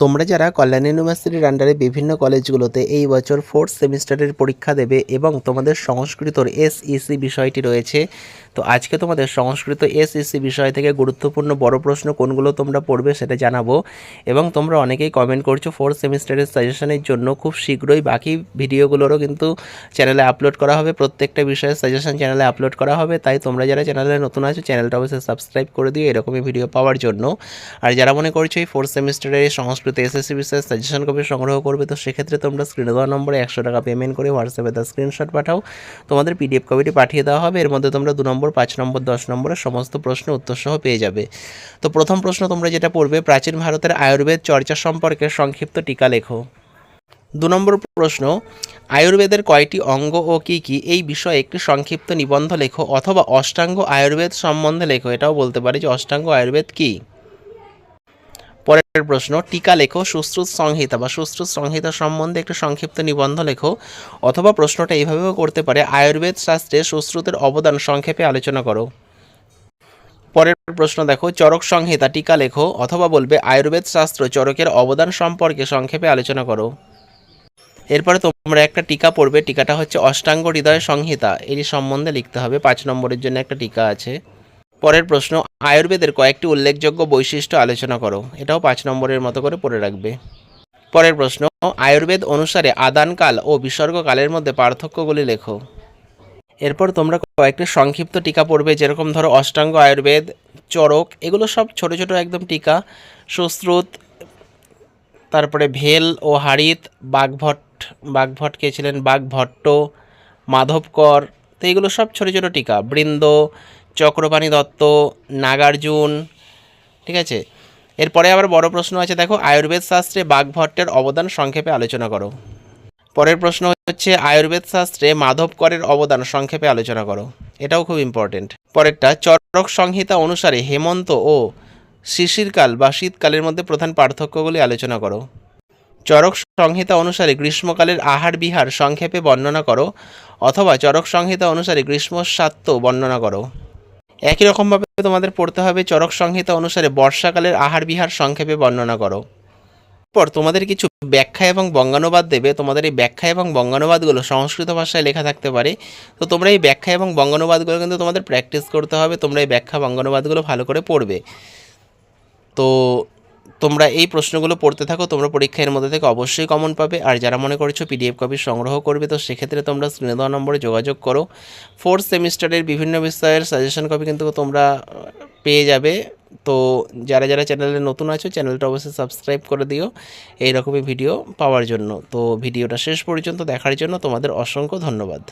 তোমরা যারা কল্যাণ ইউনিভার্সিটির আন্ডারে বিভিন্ন কলেজগুলোতে এই বছর ফোর্থ সেমিস্টারের পরীক্ষা দেবে এবং তোমাদের সংস্কৃতর এসইসি বিষয়টি রয়েছে, তো আজকে তোমাদের সংস্কৃত এসইসি বিষয় থেকে গুরুত্বপূর্ণ বড় প্রশ্ন কোনগুলো তোমরা পড়বে সেটা জানাব। এবং তোমরা অনেকেই কমেন্ট করছ ফোর্থ সেমিস্টারের সাজেশনের জন্য খুব শীঘ্রই বাকি ভিডিওগুলোরও কিন্তু চ্যানেলে আপলোড করা হবে, প্রত্যেকটা বিষয়ের সাজেশন চ্যানেলে আপলোড করা হবে, তাই তোমরা যারা চ্যানেলে নতুন আছো চ্যানেলটা অবশ্যই সাবস্ক্রাইব করে দিও এরকমই ভিডিও পাওয়ার জন্য। আর যারা মনে করছ এই ফোর্থ সেমিস্টারের সংস্কৃত এসএসসি বিষয়ে সাজেশন কপি সংগ্রহ করবে, তো সেক্ষেত্রে তোমরা স্ক্রিনে দেওয়া নম্বরে একশো টাকা পেমেন্ট করে হোয়াটসঅ্যাপে তার স্ক্রিনশট পাঠাও। তোমাদের পিডিএফ কপিটি পাঠিয়ে দেওয়া হবে, এর মধ্যে তোমরা দু নম্বর, পাঁচ নম্বর, দশ নম্বরের সমস্ত প্রশ্ন উত্তর সহ পেয়ে যাবে। তো প্রথম প্রশ্ন তোমরা যেটা পড়বে, প্রাচীন ভারতের আয়ুর্বেদ চর্চা সম্পর্কে সংক্ষিপ্ত টিকা লেখো। দু নম্বর প্রশ্ন, আয়ুর্বেদের কয়টি অঙ্গ ও কী কী? এই বিষয়ে একটি সংক্ষিপ্ত নিবন্ধ লেখো অথবা অষ্টাঙ্গ আয়ুর্বেদ সম্বন্ধে লেখো, এটাও বলতে পারি যে অষ্টাঙ্গ আয়ুর্বেদ কী? পরের প্রশ্ন, টিকা লেখো, সুশ্রুত সংহিতা বা সুশ্রুত সংহিতা সম্বন্ধে একটি সংক্ষিপ্ত নিবন্ধ লেখো, অথবা প্রশ্নটা এইভাবেও করতে পারে, আয়ুর্বেদ শাস্ত্রে সুশ্রুতের অবদান সংক্ষেপে আলোচনা করো। পরের প্রশ্ন দেখো, চরক সংহিতা, টিকা লেখো, অথবা বলবে, আয়ুর্বেদ শাস্ত্র চরকের অবদান সম্পর্কে সংক্ষেপে আলোচনা করো। এরপরে তোমরা একটা টিকা পড়বে, টিকাটা হচ্ছে অষ্টাঙ্গ হৃদয় সংহিতা, এরই সম্বন্ধে লিখতে হবে, পাঁচ নম্বরের জন্য একটা টিকা আছে। পরের প্রশ্ন, আয়ুর্বেদের কয়েকটি উল্লেখযোগ্য বৈশিষ্ট্য আলোচনা করো। এটাও পাঁচ নম্বরের মতো করে পড়ে রাখবে। পরের প্রশ্ন, আয়ুর্বেদ অনুসারে আদানকাল ও বিসর্গকালের মধ্যে পার্থক্যগুলি লেখো। এরপর তোমরা কয়েকটি সংক্ষিপ্ত টিকা পড়বে, যেরকম ধরো অষ্টাঙ্গ আয়ুর্বেদ, চরক, এগুলো সব ছোট ছোট একদম টিকা। সুশ্রুত, তারপরে ভেল ও হারিত বাঘভট বাঘভট কে ছিলেন? বাঘভট্ট মাধবকর, তো এগুলো সব ছোট ছোট টিকা। বৃন্দ চক্রপাণি দত্ত, নাগার্জুন, ঠিক আছে? এরপরে আবার বড় প্রশ্ন আছে, দেখো, আয়ুর্বেদ শাস্ত্রে বাঘভট্টের অবদান সংক্ষেপে আলোচনা করো। পরের প্রশ্ন হচ্ছে, আয়ুর্বেদ শাস্ত্রে মাধবকরের অবদান সংক্ষেপে আলোচনা করো। এটাও খুব ইম্পর্টেন্ট পরেরটা, চরক সংহিতা অনুসারে হেমন্ত ও শিশিরকাল বা শীতকালের মধ্যে প্রধান পার্থক্যগুলি আলোচনা করো। চরক সংহিতা অনুসারে গ্রীষ্মকালের আহার বিহার সংক্ষেপে বর্ণনা করো, অথবা চরক সংহিতা অনুসারে গ্রীষ্মস্বাত্য বর্ণনা করো। একই রকমভাবে তোমাদের পড়তে হবে চরক সংহিতা অনুসারে বর্ষাকালের আহার বিহার সংক্ষেপে বর্ণনা করো। পর তোমাদের কিছু ব্যাখ্যা এবং বঙ্গানুবাদ দেবে। তোমাদের এই ব্যাখ্যা এবং বঙ্গানুবাদগুলো সংস্কৃত ভাষায় লেখা থাকতে পারে। তো তোমরা এই ব্যাখ্যা এবং বঙ্গানুবাদগুলো কিন্তু তোমাদের প্র্যাকটিস করতে হবে। তোমরা এই ব্যাখ্যা বঙ্গানুবাদগুলো ভালো করে পড়বে। তো তোমরা এই প্রশ্নগুলো পড়তে থাকো, তোমরা পরীক্ষার মধ্যে থেকে অবশ্যই কমন পাবে। আর যারা মনে করছ পিডিএফ কপি সংগ্রহ করবে, তো সেক্ষেত্রে তোমরা স্ক্রিনে দেওয়া নম্বরে যোগাযোগ করো। ফোর্থ সেমিস্টারের বিভিন্ন বিষয়ের সাজেশন কপি কিন্তু তোমরা পেয়ে যাবে। তো যারা যারা চ্যানেলে নতুন আছো চ্যানেলটা অবশ্যই সাবস্ক্রাইব করে দিও। এই রকমই ভিডিও পাওয়ার জন্য। তো ভিডিওটা শেষ পর্যন্ত দেখার জন্য তোমাদের অসংখ্য ধন্যবাদ।